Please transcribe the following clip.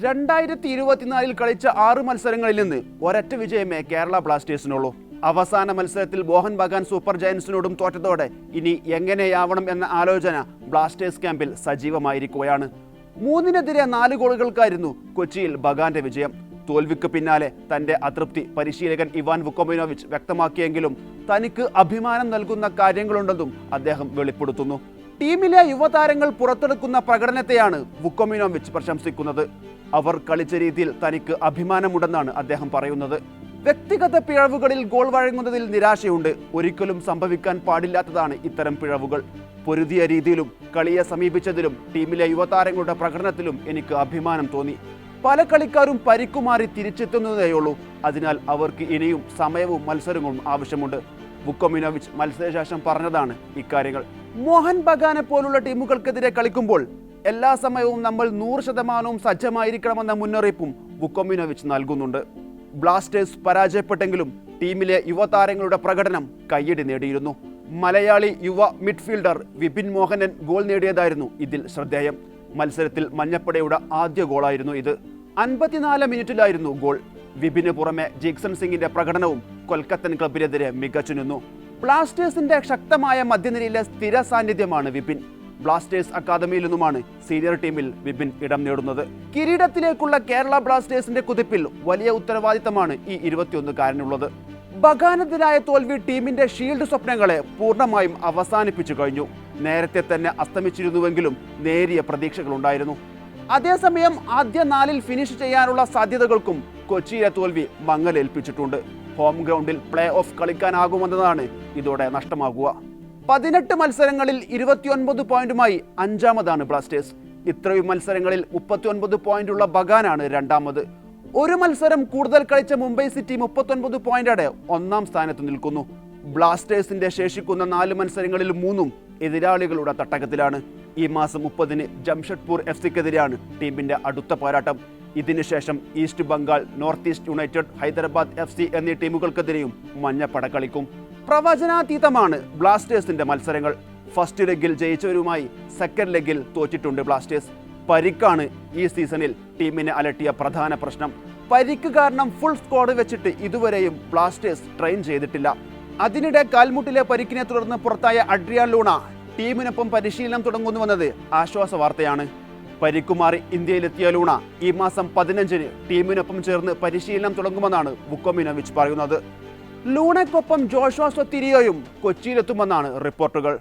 രണ്ടായിരത്തി ഇരുപത്തിനാലിൽ കളിച്ച ആറ് മത്സരങ്ങളിൽ നിന്ന് ഒരൊറ്റ വിജയമേ കേരള ബ്ലാസ്റ്റേഴ്സിനുള്ളൂ. അവസാന മത്സരത്തിൽ മോഹൻ ബഗാൻ സൂപ്പർ ജയൻസിനോടും തോറ്റതോടെ ഇനി എങ്ങനെയാവണം എന്ന ആലോചന ബ്ലാസ്റ്റേഴ്സ് ക്യാമ്പിൽ സജീവമായിരിക്കുകയാണ്. മൂന്നിനെതിരെ നാല് ഗോളുകൾക്കായിരുന്നു കൊച്ചിയിൽ ബഗാന്റെ വിജയം. തോൽവിക്ക് പിന്നാലെ തന്റെ അതൃപ്തി പരിശീലകൻ ഇവാൻ വുക്കോമിനോവിച്ച് വ്യക്തമാക്കിയെങ്കിലും തനിക്ക് അഭിമാനം നൽകുന്ന കാര്യങ്ങളുണ്ടെന്നും അദ്ദേഹം വെളിപ്പെടുത്തുന്നു. ടീമിലെ യുവതാരങ്ങൾ പുറത്തെടുക്കുന്ന പ്രകടനത്തെയാണ് വുക്കോമിനോവിച്ച് പ്രശംസിക്കുന്നത്. അവർ കളിച്ച രീതിയിൽ തനിക്ക് അഭിമാനമുണ്ടെന്നാണ് അദ്ദേഹം പറയുന്നത്. വ്യക്തിഗത പിഴവുകളിൽ ഗോൾ വഴങ്ങുന്നതിൽ നിരാശയുണ്ട്. ഒരിക്കലും സംഭവിക്കാൻ പാടില്ലാത്തതാണ് ഇത്തരം പിഴവുകൾ. പൊരുതിയ രീതിയിലും കളിയെ സമീപിച്ചതിലും ടീമിലെ യുവതാരങ്ങളുടെ പ്രകടനത്തിലും എനിക്ക് അഭിമാനം തോന്നി. പല കളിക്കാരും പരിക്കുമാറി തിരിച്ചെത്തുന്നതേയുള്ളൂ. അതിനാൽ അവർക്ക് ഇനിയും സമയവും മത്സരങ്ങളും ആവശ്യമുണ്ട്. ബുക്കോമിനോവിച്ച് മത്സരശേഷം പറഞ്ഞതാണ് ഇക്കാര്യങ്ങൾ. മോഹൻ ബഗാനെ പോലുള്ള ടീമുകൾക്കെതിരെ കളിക്കുമ്പോൾ എല്ലാ സമയവും നമ്മൾ നൂറ് ശതമാനവും സജ്ജമായിരിക്കണമെന്ന മുന്നറിയിപ്പും ബുക്കോമിനോവിച്ച് നൽകുന്നുണ്ട്. ബ്ലാസ്റ്റേഴ്സ് പരാജയപ്പെട്ടെങ്കിലും ടീമിലെ യുവതാരങ്ങളുടെ പ്രകടനം കയ്യടി നേടിയിരുന്നു. മലയാളി യുവ മിഡ്ഫീൽഡർ വിപിൻ മോഹനൻ ഗോൾ നേടിയതായിരുന്നു ഇതിൽ ശ്രദ്ധേയം. മത്സരത്തിൽ മഞ്ഞപ്പടയുടെ ആദ്യ ഗോളായിരുന്നു ഇത്. അൻപത്തിനാല് മിനിറ്റിലായിരുന്നു ഗോൾ. വിപിന് പുറമെ ജിക്സൺ സിംഗിന്റെ പ്രകടനവും കൊൽക്കത്തൻ ക്ലബിനെതിരെ മികച്ചു നിന്നു. ബ്ലാസ്റ്റേഴ്സിന്റെ ശക്തമായ മധ്യനിരയിലെ സ്ഥിര സാന്നിധ്യമാണ് വിപിൻ. ബ്ലാസ്റ്റേഴ്സ് അക്കാദമിയിൽ നിന്നുമാണ് സീനിയർ ടീമിൽ വിപിൻ ഇടം നേടുന്നത്. കിരീടത്തിലേക്കുള്ള കേരള ബ്ലാസ്റ്റേഴ്സിന്റെ കുതിപ്പിൽ വലിയ ഉത്തരവാദിത്തമാണ് ഈ ഇരുപത്തിയൊന്നുകാരനുള്ളത്. ബഗാനത്തിനായ തോൽവി ടീമിന്റെ ഷീൽഡ് സ്വപ്നങ്ങളെ പൂർണമായും അവസാനിപ്പിച്ചു കഴിഞ്ഞു. നേരത്തെ തന്നെ അസ്തമിച്ചിരുന്നുവെങ്കിലും നേരിയ പ്രതീക്ഷകളുണ്ടായിരുന്നു. അതേസമയം ആദ്യ നാലിൽ ഫിനിഷ് ചെയ്യാനുള്ള സാധ്യതകൾക്കും കൊച്ചിയിലെ തോൽവി മങ്ങലേൽപ്പിച്ചിട്ടുണ്ട്. ഹോം ഗ്രൗണ്ടിൽ പ്ലേ ഓഫ് കളിക്കാനാകുമെന്നതാണ് ഇതോടെ നഷ്ടമാകുക. പതിനെട്ട് മത്സരങ്ങളിൽ ഇരുപത്തിയൊൻപത് പോയിന്റുമായി അഞ്ചാമതാണ് ബ്ലാസ്റ്റേഴ്സ് ഇത്രയും മത്സരങ്ങളിൽ മുപ്പത്തിയൊൻപത് പോയിന്റുള്ള ബഗാനാണ് രണ്ടാമത്. ഒരു മത്സരം കൂടുതൽ കളിച്ച മുംബൈ സിറ്റി മുപ്പത്തൊൻപത് പോയിന്റോടെ ഒന്നാം സ്ഥാനത്ത് നിൽക്കുന്നു. ബ്ലാസ്റ്റേഴ്സിന്റെ ശേഷിക്കുന്ന നാല് മത്സരങ്ങളിൽ മൂന്നും എതിരാളികളുടെ തട്ടകത്തിലാണ്. ഈ മാസം മുപ്പതിന് ജംഷഡ്പൂർ എഫ് സിക്കെതിരെയാണ് ടീമിന്റെ അടുത്ത പോരാട്ടം. ഇതിനുശേഷം east Bengal north east united Hyderabad F C എന്നീ ടീമുകൾക്കെതിരെയും മഞ്ഞപ്പട കളിക്കും പ്രവചനാതീതമാണ് ബ്ലാസ്റ്റേഴ്സിന്റെ മത്സരങ്ങൾ. ഫസ്റ്റ് ലെഗിൽ ജയിച്ചവരുമായി സെക്കൻഡ് ലെഗിൽ തോറ്റിട്ടുണ്ട് ബ്ലാസ്റ്റേഴ്സ്. പരിക്കാണ് ഈ സീസണിൽ ടീമിനെ അലട്ടിയ പ്രധാന പ്രശ്നം. പരിക്ക് കാരണം ഫുൾ സ്ക്വാഡ് വെച്ചിട്ട് ഇതുവരെയും ബ്ലാസ്റ്റേഴ്സ് ട്രെയിൻ ചെയ്തിട്ടില്ല. അതിനിടെ കാൽമുട്ടിലെ പരിക്കിനെ തുടർന്ന് പുറത്തായ അഡ്രിയാൻ ലൂണ ടീമിനൊപ്പം പരിശീലനം തുടങ്ങുന്നുവെന്നത് ആശ്വാസ വാർത്തയാണ്. പരിക്കുമാറി ഇന്ത്യയിലെത്തിയ ലൂണ ഈ മാസം പതിനഞ്ചിന് ടീമിനൊപ്പം ചേർന്ന് പരിശീലനം തുടങ്ങുമെന്നാണ് ബുക്കോമിനോവിച്ച് പറയുന്നത്. ലൂണയ്ക്കൊപ്പം ജോഷ്വാ സ്വത്തിരിയോയും കൊച്ചിയിലെത്തുമെന്നാണ് റിപ്പോർട്ടുകൾ.